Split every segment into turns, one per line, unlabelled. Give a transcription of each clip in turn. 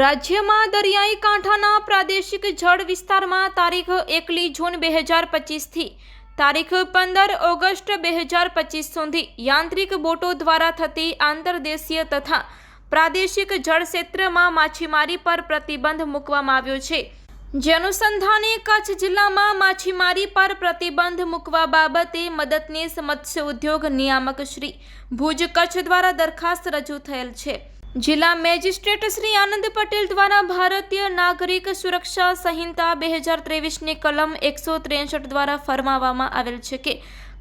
રાજ્યમાં દરિયાઈ કાંઠાના પ્રાદેશિક જળ વિસ્તારમાં તારીખ એકલી જૂન બે હજાર પચીસથી તારીખ પંદર ઓગસ્ટ બે હજાર પચીસ સુધી યાંત્રિક બોટો દ્વારા થતી આંતરદેશીય તથા પ્રાદેશિક જળ ક્ષેત્રમાં માછીમારી પર પ્રતિબંધ મૂકવામાં આવ્યો છે. જે અનુસંધાને કચ્છ જિલ્લામાં માછીમારી પર પ્રતિબંધ મૂકવા બાબતે મદદનીશ મત્સ્ય ઉદ્યોગ નિયામક શ્રી ભુજ કચ્છ દ્વારા દરખાસ્ત રજૂ થયેલ છે. જિલ્લા મેજિસ્ટ્રેટ શ્રી આનંદ પટેલ દ્વારા ભારતીય નાગરિક સુરક્ષા સંહિતા બે હજાર ત્રેવીસની કલમ એકસો ત્રેસઠ દ્વારા ફરમાવવામાં આવેલ છે કે,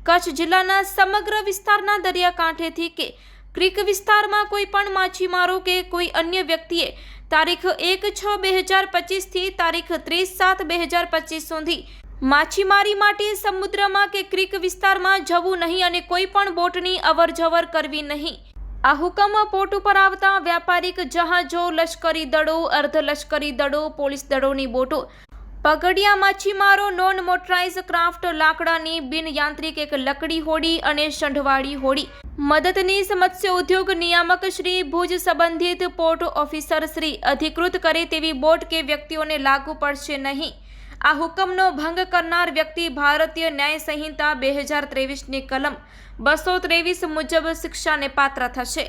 કચ્છ જિલ્લાના સમગ્ર વિસ્તારના દરિયાકાંઠેથી કે, ક્રીક વિસ્તારમાં કોઈ પણ માછીમારો કે કોઈ અન્ય વ્યક્તિએ તારીખ એક છ બે હજાર પચીસથી તારીખ ત્રીસ સાત બે હજાર પચીસ સુધી માછીમારી માટે સમુદ્રમાં કે ક્રીક વિસ્તારમાં જવું નહીં અને કોઈ પણ બોટની અવરજવર કરવી નહીં. આ હુકમ પોર્ટ ઉપર આવતા વ્યાપારિક જહાજો, લશ્કરી દળો, અર્ધલશ્કરી દળો, પોલીસ દળોની બોટો, પગડિયા, માછીમારો, નોન મોટરાઇઝ ક્રાફ્ટ, લાકડાની બિનયાંત્રિક એક લકડી હોડી અને સંઢવાળી હોડી. મદદનીશ મત્સ્ય ઉદ્યોગ નિયામક શ્રી ભુજ સંબંધિત પોર્ટ ઓફિસર શ્રી અધિકૃત કરે તેવી બોટ કે વ્યક્તિઓને લાગુ પડશે નહીં. આ હુકમનો ભંગ કરનાર વ્યક્તિ ભારતીય ન્યાય સંહિતા બે હજાર ત્રેવીસની કલમ બસો ત્રેવીસ મુજબ શિક્ષાને પાત્ર થશે.